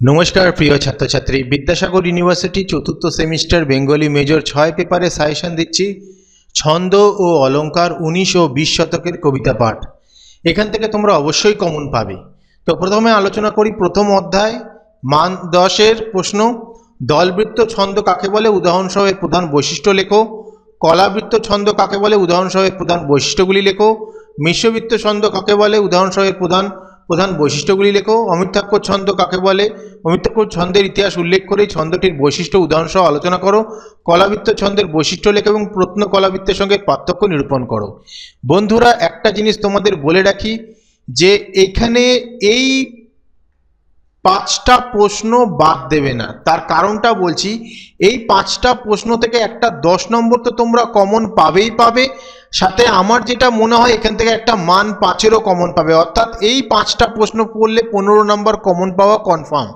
নমস্কার, প্রিয় ছাত্রছাত্রী। বিদ্যাসাগর ইউনিভার্সিটি চতুর্থ সেমিস্টার বেঙ্গলি মেজর ছয় পেপারে সাজেশন দিচ্ছি, ছন্দ ও অলঙ্কার উনিশ ও বিশ শতকের কবিতা পাঠ। এখান থেকে তোমরা অবশ্যই কমন পাবে। তো প্রথমে আলোচনা করি প্রথম অধ্যায়, মান দশের প্রশ্ন, দলবৃত্ত ছন্দ কাকে বলে? উদাহরণসহ এর প্রধান বৈশিষ্ট্য লেখো। কলাবৃত্ত ছন্দ কাকে বলে? উদাহরণসহ এর প্রধান বৈশিষ্ট্যগুলি লেখো। মিশ্রবৃত্ত ছন্দ কাকে বলে? উদাহরণসহ এর প্রধান প্রধান বৈশিষ্ট্যগুলি লেখো। অমিত্যাক্ষর ছন্দ কাকে বলে? অমিত্যাক্ষর ছন্দের ইতিহাস উল্লেখ করে ছন্দটির বৈশিষ্ট্য উদাহরণসহ আলোচনা করো। কলাবৃত্ত ছন্দের বৈশিষ্ট্য লেখো এবং প্রত্ন কলাবৃত্তের সঙ্গে পার্থক্য নিরূপণ করো। বন্ধুরা, একটা জিনিস তোমাদের বলে রাখি যে এখানে এই পাঁচটা প্রশ্ন বাদ দেবে না। তার কারণটা বলছি, এই পাঁচটা প্রশ্ন থেকে একটা দশ নম্বর তো তোমরা কমন পাবেই পাবে। সাথে আমার যেটা মনে হয়, এখান থেকে একটা মান পাঁচেরও কমন পাবে। অর্থাৎ এই পাঁচটা প্রশ্ন পড়লে পনেরো নম্বর কমন পাওয়া কনফার্ম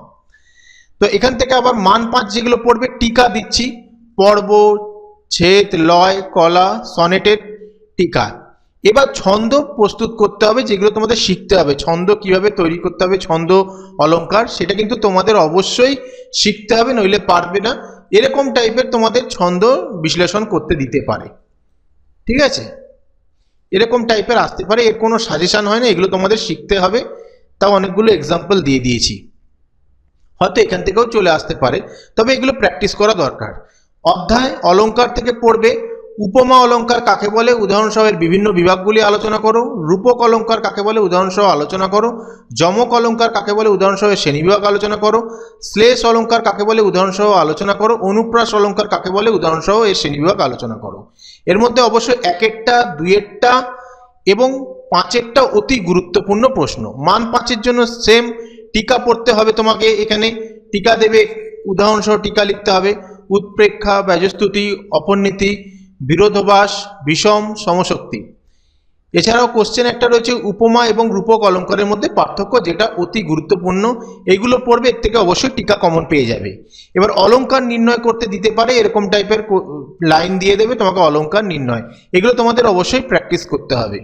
তো এখান থেকে আবার মান পাঁচ যেগুলো পড়বে, টিকা দিচ্ছি। পর্ব, ছেদ, লয়, কলা, সনেটের টিকা। এবার ছন্দ প্রস্তুত করতে হবে, যেগুলো তোমাদের শিখতে হবে। ছন্দ কীভাবে তৈরি করতে হবে, ছন্দ অলংকার সেটা কিন্তু তোমাদের অবশ্যই শিখতে হবে, নইলে পারবে না। এরকম টাইপের তোমাদের ছন্দ বিশ্লেষণ করতে দিতে পারে। ঠিক আছে? এরকম টাইপের আসতে পারে, এর কোনো সাজেশন হয় না এগুলো তোমাদের শিখতে হবে। তাও অনেকগুলো এক্সাম্পল দিয়ে দিয়েছি। হয়তো এখান থেকেও চলে আসতে পারে, তবে এগুলো প্র্যাকটিস করা দরকার। অধ্যায় অলঙ্কার থেকে পড়বে, উপমা অলঙ্কার কাকে বলে? উদাহরণসহ এর বিভিন্ন বিভাগগুলি আলোচনা করো, রূপক অলঙ্কার কাকে বলে? উদাহরণসহ আলোচনা করো, যমক অলঙ্কার কাকে বলে? উদাহরণসহ এর শ্রেণীবিভাগ আলোচনা করো, শ্লেষ অলঙ্কার কাকে বলে? উদাহরণসহ আলোচনা করো, অনুপ্রাস অলঙ্কার কাকে বলে? উদাহরণসহ এর শ্রেণীবিভাগ আলোচনা করো। এর মধ্যে অবশ্যই এক একটা দুইয়েরটা এবং পাঁচেরটা অতি গুরুত্বপূর্ণ প্রশ্ন। মান পাঁচের জন্য সেম টিকা পড়তে হবে তোমাকে এখানে। টিকা দেবে, উদাহরণসহ টিকা লিখতে হবে। উৎপ্রেক্ষা ব্যজস্তুতি অপরনীতি বিরোধবাস বিষম, সমশক্তি। এছাড়াও কোশ্চেন একটা রয়েছে উপমা এবং রূপক অলঙ্কারের মধ্যে পার্থক্য যেটা অতি গুরুত্বপূর্ণ। এগুলো পড়বে, এর থেকে অবশ্যই টিকা কমন পেয়ে যাবে। এবার অলঙ্কার নির্ণয় করতে দিতে পারে, এরকম টাইপের লাইন দিয়ে দেবে তোমাকে অলঙ্কার নির্ণয়। এগুলো তোমাদের অবশ্যই প্র্যাকটিস করতে হবে।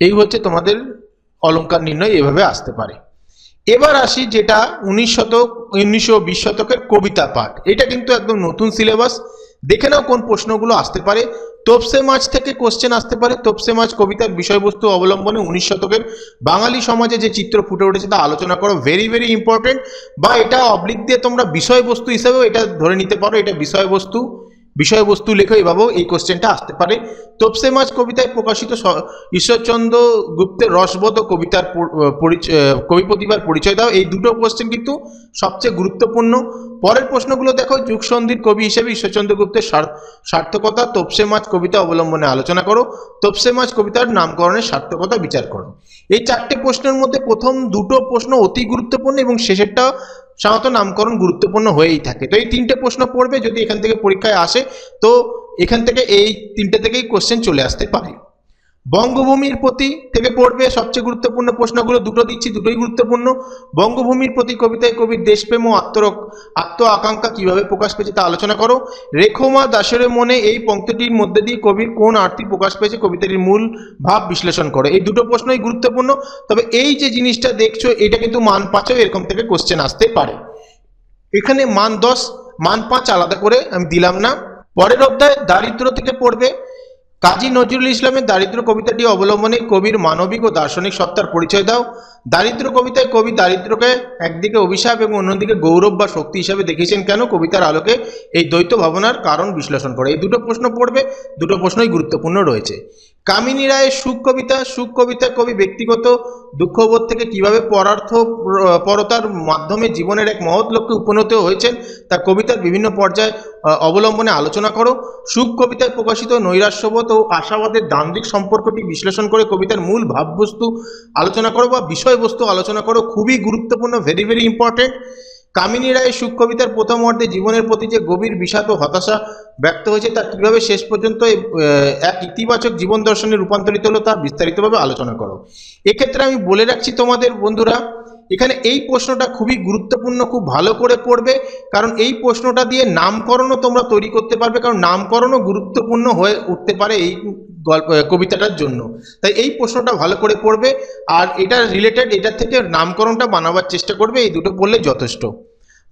এই হচ্ছে তোমাদের অলংকার নির্ণয়, এভাবে আসতে পারে। এবার আসি যেটা উনিশ শতক, উনিশশো বিশ শতকের কবিতা পাঠ। এটা কিন্তু একদম নতুন সিলেবাস দেখে নাও কোন প্রশ্নগুলো আসতে পারে। তোপসে মাছ থেকে কোশ্চেন আসতে পারে। তোপসে মাছ কবিতার বিষয়বস্তু অবলম্বনে উনিশ শতকের বাঙালি সমাজে যে চিত্র ফুটে উঠেছে তা আলোচনা করো। ভেরি ভেরি ইম্পর্টেন্ট বা এটা অবলিক দিয়ে তোমরা বিষয়বস্তু হিসেবেও এটা ধরে নিতে পারো। এটা বিষয়বস্তু বিষয়বস্তু লেখো এভাবেও এই কোশ্চেনটা আসতে পারে। তোপসে মাছ কবিতায় প্রকাশিত ঈশ্বরচন্দ্র গুপ্তের রসবোধ কবিতার পরিচয় কবি প্রতিভার পরিচয় দাও। এই দুটো কোশ্চেন কিন্তু সবচেয়ে গুরুত্বপূর্ণ। পরের প্রশ্নগুলো দেখো, যুগসন্ধির কবি হিসেবে ঈশ্বরচন্দ্র গুপ্তের সার্থকতা তোপসে মাছ কবিতা অবলম্বনে আলোচনা করো। তোপসে মাছ কবিতার নামকরণের সার্থকতা বিচার করো। এই চারটে প্রশ্নের মধ্যে প্রথম দুটো প্রশ্ন অতি গুরুত্বপূর্ণ এবং শেষেরটা সাধারণত নামকরণ গুরুত্বপূর্ণ হয়েই থাকে। তো এই তিনটে প্রশ্ন পড়বে, যদি এখান থেকে পরীক্ষায় আসে, তো এখান থেকে এই তিনটে থেকেই কোশ্চেন চলে আসতে পারে। বঙ্গভূমির প্রতি থেকে পড়বে সবচেয়ে গুরুত্বপূর্ণ প্রশ্নগুলো, দুটো দিচ্ছি, দুটোই গুরুত্বপূর্ণ। বঙ্গভূমির প্রতি কবিতায় কবির দেশপ্রেম ও আত্মরক, আত্ম আকাঙ্ক্ষা কীভাবে প্রকাশ পেয়েছে তা আলোচনা করো। রেখমা দাসের মনে এই পংক্তিটির মধ্যে দিয়ে কবির কোন আর্থিক প্রকাশ পেয়েছে কবিতাটির মূল ভাব বিশ্লেষণ করো। এই দুটো প্রশ্নই গুরুত্বপূর্ণ, তবে এই যে জিনিসটা দেখছ, এটা কিন্তু মান পাঁচও এরকম থেকে কোশ্চেন আসতে পারে। এখানে মান দশ, মান পাঁচ আলাদা করে আমি দিলাম না। পরের অধ্যায় দারিদ্র থেকে পড়বে। কাজী নজরুল ইসলামের দারিদ্র কবিতাটি অবলম্বনে কবির মানবিক ও দার্শনিক সত্তার পরিচয় দাও। দারিদ্র কবিতায় কবি দারিদ্রকে একদিকে অভিশাপ এবং অন্যদিকে গৌরব বা শক্তি হিসাবে দেখেছেন কেন? কবিতার আলোকে এই দ্বৈত ভাবনার কারণ বিশ্লেষণ করে। এই দুটো প্রশ্ন পড়বে, দুটো প্রশ্নই গুরুত্বপূর্ণ রয়েছে। কামিনী রায়ের সুখ কবিতা সুখ কবিতা কবি ব্যক্তিগত দুঃখবোধ থেকে কীভাবে পরার্থ পরতার মাধ্যমে জীবনের এক মহৎ লক্ষ্যে উপনীত হয়েছেন তা কবিতার বিভিন্ন পর্যায়ে অবলম্বনে আলোচনা করো। সুখ কবিতায় প্রকাশিত নৈরাশ্যবোধ ও আশাবাদের দান্দিক সম্পর্কটি বিশ্লেষণ করে কবিতার মূল ভাববস্তু আলোচনা করো বা বিষয়বস্তু আলোচনা করো। খুবই গুরুত্বপূর্ণ ভেরি ভেরি ইম্পর্টেন্ট কামিনী রায়ের সুখ কবিতার প্রথম অর্ধে জীবনের প্রতি যে গভীর বিষাদ ও হতাশা ব্যক্ত হয়েছে, তা কীভাবে শেষ পর্যন্ত এক ইতিবাচক জীবন দর্শনে রূপান্তরিত হলো তা বিস্তারিতভাবে আলোচনা করো। এক্ষেত্রে আমি বলে রাখছি তোমাদের বন্ধুরা, এখানে এই প্রশ্নটা খুবই গুরুত্বপূর্ণ, খুব ভালো করে পড়বে, কারণ এই প্রশ্নটা দিয়ে নামকরণও তোমরা তৈরি করতে পারবে, কারণ নামকরণও গুরুত্বপূর্ণ হয়ে উঠতে পারে এই গল্প কবিতাটার জন্য। তাই এই প্রশ্নটা ভালো করে পড়বে আর এটা রিলেটেড এটার থেকে নামকরণটা বানাবার চেষ্টা করবে, এই দুটো পড়লে যথেষ্ট।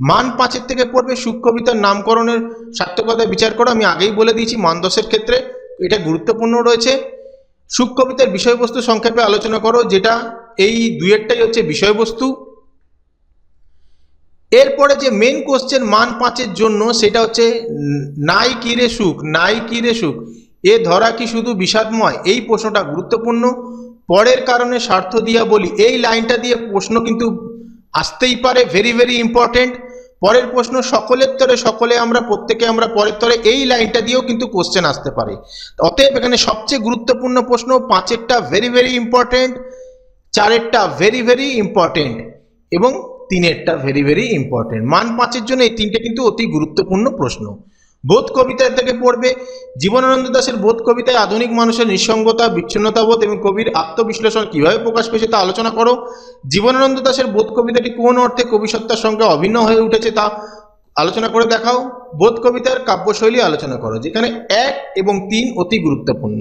মান পাঁচের থেকে পড়বে, সুখ কবিতার নামকরণের সার্থকতা বিচার করো। আমি আগেই বলে দিয়েছি, মান দশের ক্ষেত্রে এটা গুরুত্বপূর্ণ রয়েছে। সুখ কবিতার বিষয়বস্তু সংক্ষেপে আলোচনা করো, যেটা এই দুয়েরটাই হচ্ছে বিষয়বস্তু। এরপরে যে মেন কোশ্চেন মান পাঁচের জন্য, সেটা হচ্ছে নাই কিরে সুখ? নাই কিরে সুখ? এ ধরা কি শুধু বিষাদময়? এই প্রশ্নটা গুরুত্বপূর্ণ। পরের কারণে স্বার্থ দিয়া বলি, এই লাইনটা দিয়ে প্রশ্ন কিন্তু আসতেই পারে ভেরি ভেরি ইম্পর্টেন্ট পরের প্রশ্ন, সকলের তরে সকলে আমরা, প্রত্যেকে আমরা পরের তরে এই লাইনটা দিয়েও কিন্তু কোশ্চেন আসতে পারে। অতএব এখানে সবচেয়ে গুরুত্বপূর্ণ প্রশ্ন, পাঁচেরটা ভেরি ভেরি ইম্পর্টেন্ট চারেরটা ভেরি ভেরি ইম্পর্টেন্ট এবং তিনেরটা ভেরি ভেরি ইম্পর্টেন্ট মান পাঁচের জন্য এই তিনটে কিন্তু অতি গুরুত্বপূর্ণ প্রশ্ন। বোধ কবিতা থেকে পড়বে। জীবনানন্দ দাসের বোধ কবিতায় আধুনিক মানুষের নিঃসঙ্গতা, বিচ্ছিন্নতাবোধ এবং কবির আত্মবিশ্লেষণ কীভাবে প্রকাশ পেয়েছে তা আলোচনা করো। জীবনানন্দ দাশের বোধ কবিতাটি কোন অর্থে কবিসত্তার সঙ্গে অভিন্ন হয়ে উঠেছে তা আলোচনা করে দেখাও। বোধ কবিতার কাব্যশৈলী আলোচনা করো, যেখানে এক এবং তিন অতি গুরুত্বপূর্ণ।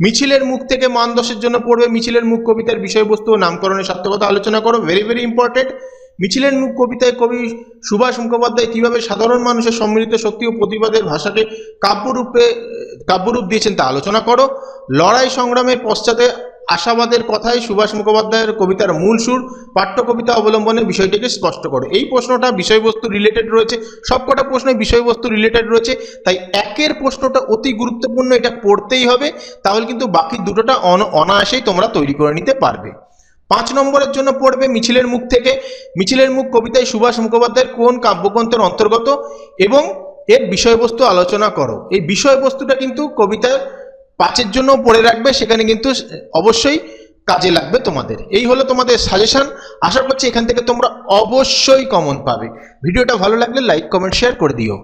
মিছিলের মুখ থেকে মান দশের জন্য পড়বে। মিছিলের মুখ কবিতার বিষয়বস্তু ও নামকরণের সার্থকতা আলোচনা করো। ভেরি ভেরি ইম্পর্টেন্ট মিছিলের মুখ কবিতায় কবি সুভাষ মুখোপাধ্যায় কীভাবে সাধারণ মানুষের সম্মিলিত শক্তি ও প্রতিবাদের ভাষাকে কাব্যরূপে, কাব্যরূপ দিয়েছেন তা আলোচনা করো। লড়াই সংগ্রামের পশ্চাতে আশাবাদের কথাই সুভাষ মুখোপাধ্যায়ের কবিতার মূল সুর। পাঠ্য কবিতা অবলম্বনে বিষয়টিকে স্পষ্ট করো। এই প্রশ্নটা বিষয়বস্তু রিলেটেড রয়েছে। সবকটা প্রশ্নে বিষয়বস্তু রিলেটেড রয়েছে। তাই একের প্রশ্নটা অতি গুরুত্বপূর্ণ এটা পড়তেই হবে। তাহলে কিন্তু বাকি দুটোটা অন- অনায়াসেই তোমরা তৈরি করে নিতে পারবে। পাঁচ নম্বরের জন্য পড়বে মিছিলের মুখ থেকে। মিছিলের মুখ কবিতায় সুভাষ মুখোপাধ্যায়ের কোন কাব্যগ্রন্থের অন্তর্গত এবং এর বিষয়বস্তু আলোচনা করো। এই বিষয়বস্তুটা কিন্তু কবিতার পাঁচের জন্য পড়ে রাখবে, সেখানে কিন্তু অবশ্যই কাজে লাগবে তোমাদের। এই হলো তোমাদের সাজেশন আশা করছি এখান থেকে তোমরা অবশ্যই কমন পাবে। ভিডিওটা ভালো লাগলে লাইক কমেন্ট শেয়ার করে দিও।